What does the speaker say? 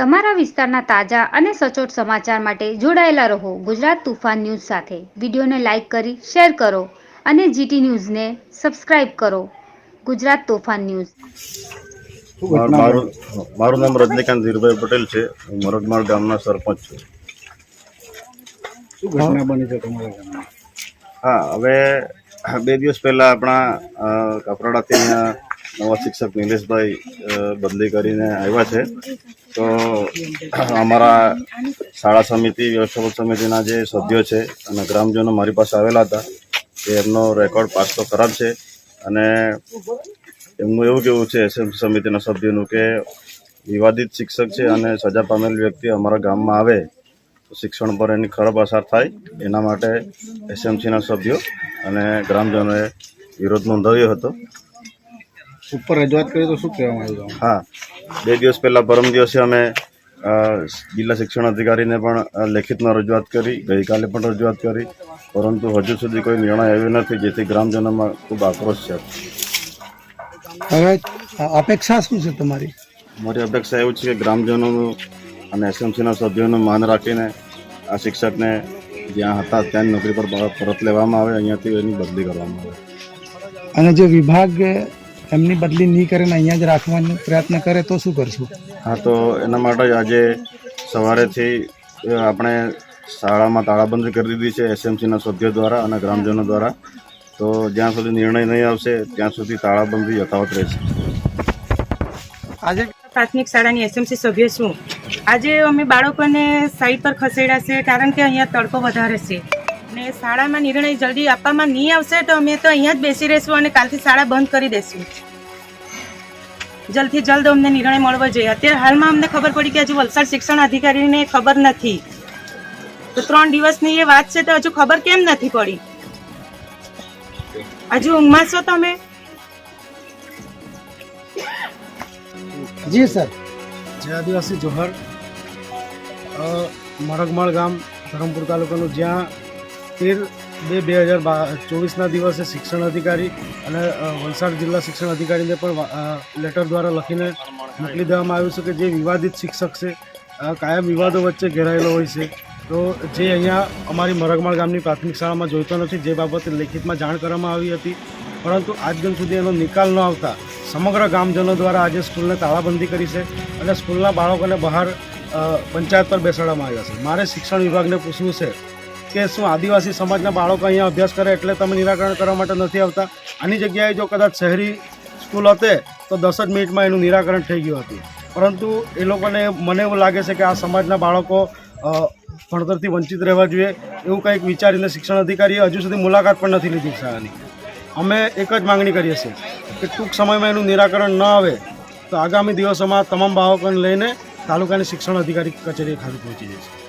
તમારા વિસ્તારના તાજા અને સચોટ સમાચાર માટે જોડાયેલા રહો ગુજરાત તુફાન ન્યૂઝ સાથે. વિડીયોને લાઇક કરી શેર કરો અને જીટી ન્યૂઝને સબસ્ક્રાઇબ કરો. ગુજરાત તોફાન ન્યૂઝ. મારું નામ રજનીકાંત ધીરભાઈ પટેલ છે. હું મરદમાળ ગામના સરપંચ છું. શું ઘટના બની છે તમારા ગામમાં? હા હવે બે દિવસ પહેલાં આપણા કપરાડાથી અહીંયા નવા શિક્ષક નિલેશભાઈ બદલી કરીને આવ્યા છે. તો અમારા શાળા સમિતિ વ્યવસ્થાપક સમિતિના જે સભ્યો છે અને ગ્રામજનો મારી પાસે આવેલા હતા કે એમનો રેકોર્ડ પાસ તો ખરાબ છે. અને એમનું એવું કેવું છે એસએમ સમિતિના સભ્યોનું કે વિવાદિત શિક્ષક છે અને સજા પામેલ વ્યક્તિ અમારા ગામમાં આવે, તો શિક્ષણ પર એની ખરાબ અસર થાય, એના માટે એસએમસીના સભ્યો અને ગ્રામજનોએ વિરોધ નોંધાવ્યો હતો. ઉપર રજૂઆત કરી તો શું કહેવામાં આવ્યું? હા. બે દિવસ પહેલાં પરમ દિવસે અમે જિલ્લા શિક્ષણ અધિકારીને પણ લેખિતમાં રજૂઆત કરી. ગઈકાલે પણ રજૂઆત કરી. પરંતુ હજુ સુધી કોઈ નિર્ણય આવ્યો નથી જેથી ગ્રામજનોમાં ખૂબ આક્રોશ છે. હવે અપેક્ષા શું છે તમારી? મારી અપેક્ષા એવું છે કે ગ્રામજનોનું અને એસએમસીના સભ્યોનું માન રાખીને આ શિક્ષકને જ્યાં હતા ત્યાં નોકરી પર પરત લેવામાં આવે અહીંયાથી એની બદલી કરવામાં આવે. અને જે વિભાગ એમની બદલી નહીં કરે ને અહીંયા જ રાખવાનો પ્રયત્ન કરે તો શું કરશું? હા તો એના માટે આજે સવારેથી આપણે શાળામાં તાળાબંધી કરી દીધી છે એસએમસીના સભ્યો દ્વારા અને ગ્રામજનો દ્વારા. તો જ્યાં સુધી નિર્ણય નહીં આવશે ત્યાં સુધી તાળાબંધી યથાવત રહેશે. આજે પ્રાથમિક શાળાની એસએમસી સભ્ય છું. આજે અમે બાળકોને સાઈડ પર ખસેડ્યા છે કારણ કે અહીંયા તડકો વધારે છે. ને શાળામાં નિર્ણય જલ્દી આપવામાં નહીં આવશે તો અમે તો અહીંયા જ બેસી રહીશું અને કાલથી શાળા બંધ કરી દઈશું જલ્દથી જલ્દ અમને નિર્ણય મળવો જોઈએ. અત્યારે હાલમાં અમને ખબર પડી કે હજુ વલસાડ શિક્ષણ અધિકારીને ખબર નથી. તો ત્રણ દિવસની એ વાત છે તો હજુ ખબર કેમ નથી પડી? હજુ ઊંઘમાં છો તમે? જી સર. જય આદિવાસી જોહર. મરગમાળ ગામ ધરમપુર તાલુકાનું જ્યાં તેર બે બે હજાર બા ચોવીસના દિવસે શિક્ષણ અધિકારી અને વલસાડ જિલ્લા શિક્ષણ અધિકારીને પણ લેટર દ્વારા લખીને મોકલી દેવામાં આવ્યું છે કે જે વિવાદિત શિક્ષક છે કાયમ વિવાદો વચ્ચે ઘેરાયેલો હોય છે. તો જે અહીંયા અમારી મરગમાળ ગામની પ્રાથમિક શાળામાં જોઈતો નથી, જે બાબતે લેખિતમાં જાણ કરવામાં આવી હતી. પરંતુ આજ દિન સુધી એનો નિકાલ ન આવતા સમગ્ર ગામજનો દ્વારા આજે સ્કૂલને તાળાબંધી કરી છે અને સ્કૂલના બાળકોને બહાર પંચાયત પર બેસાડવામાં આવ્યા છે. મારે શિક્ષણ વિભાગને પૂછવું છે કે શું આદિવાસી સમાજના બાળકો અહીંયા અભ્યાસ કરે એટલે તમે નિરાકરણ કરવા માટે નથી આવતા? આની જગ્યાએ જો કદાચ શહેરી સ્કૂલ હતે, તો દસ જ મિનિટમાં એનું નિરાકરણ થઈ ગયું હતું. પરંતુ એ લોકોને મને એવું લાગે છે કે આ સમાજના બાળકો ભણતરથી વંચિત રહેવા જોઈએ. એવું કંઈક વિચારીને શિક્ષણ અધિકારીએ હજુ સુધી મુલાકાત પણ નથી લીધી શાળાની અમે એક જ માંગણી કરીએ છીએ કે ટૂંક સમયમાં એનું નિરાકરણ ન આવે, તો આગામી દિવસોમાં તમામ બાળકોને લઈને તાલુકાની શિક્ષણ અધિકારી કચેરીએ ખાલી પહોંચી જઈશું.